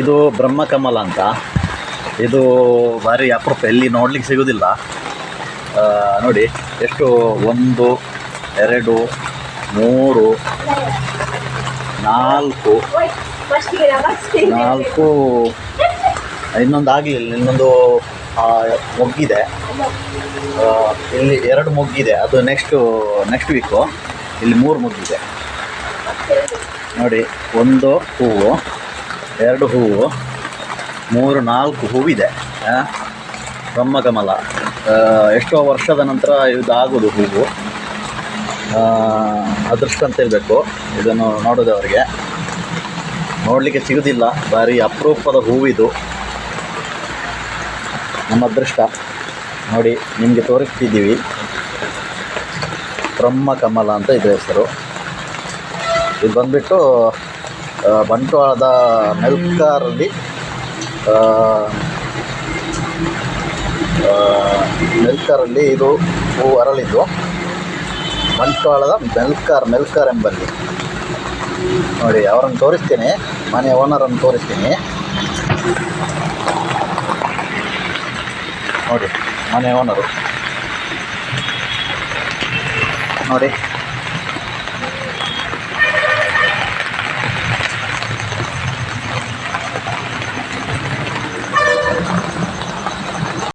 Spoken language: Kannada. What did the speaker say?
ಇದು ಬ್ರಹ್ಮಕಮಲ ಅಂತ. ಇದು ಭಾರಿ ಅಪರೂಪ, ಎಲ್ಲಿ ನೋಡ್ಲಿಕ್ಕೆ ಸಿಗೋದಿಲ್ಲ. ನೋಡಿ, ಎಷ್ಟು? ಒಂದು, ಎರಡು, ಮೂರು, ನಾಲ್ಕು ನಾಲ್ಕು, ಇನ್ನೊಂದು ಆಗಲಿಲ್ಲ, ಇನ್ನೊಂದು ಮೊಗ್ಗಿದೆ. ಇಲ್ಲಿ ಎರಡು ಮೊಗ್ಗಿದೆ, ಅದು ನೆಕ್ಸ್ಟು ನೆಕ್ಸ್ಟ್ ವೀಕು ಇಲ್ಲಿ ಮೂರು ಮೊಗ್ಗಿದೆ ನೋಡಿ, ಒಂದು, ಹೂವು ಎರಡು ಹೂವು, ಮೂರು ನಾಲ್ಕು ಹೂವಿದೆ ಬ್ರಹ್ಮ ಕಮಲ ಎಷ್ಟೋ ವರ್ಷದ ನಂತರ ಇದಾಗೋದು ಹೂವು. ಅದೃಷ್ಟ ಅಂತ ಇರಬೇಕು ಇದನ್ನು ನೋಡೋದವರಿಗೆ. ನೋಡಲಿಕ್ಕೆ ಸಿಗೋದಿಲ್ಲ. ಭಾರಿ ಅಪರೂಪದ ಹೂವಿದು. ನಮ್ಮ ಅದೃಷ್ಟ. ನೋಡಿ, ನಿಮಗೆ ತೋರಿಸ್ತಿದ್ದೀವಿ. ಬ್ರಹ್ಮಕಮಲ ಅಂತ ಇದು ಹೆಸರು. ಇದು ಬಂದುಬಿಟ್ಟು ಬಂಟ್ವಾಳದ ಮೆಲ್ಕಾರಲ್ಲಿ ನೆಲ್ಕಾರಲ್ಲಿ ಇದು ಹೂ ಅರಳಿದ್ದು ಬಂಟ್ವಾಳದ ಮೆಲ್ಕಾರ್ ಮೆಲ್ಕಾರ್ ಎಂಬಲ್ಲಿ. ನೋಡಿ, ಅವರನ್ನು ತೋರಿಸ್ತೀನಿ. ಮನೆ ಓನರನ್ನು ತೋರಿಸ್ತೀನಿ. ನೋಡಿ, ಮನೆ ಓನರು. ನೋಡಿ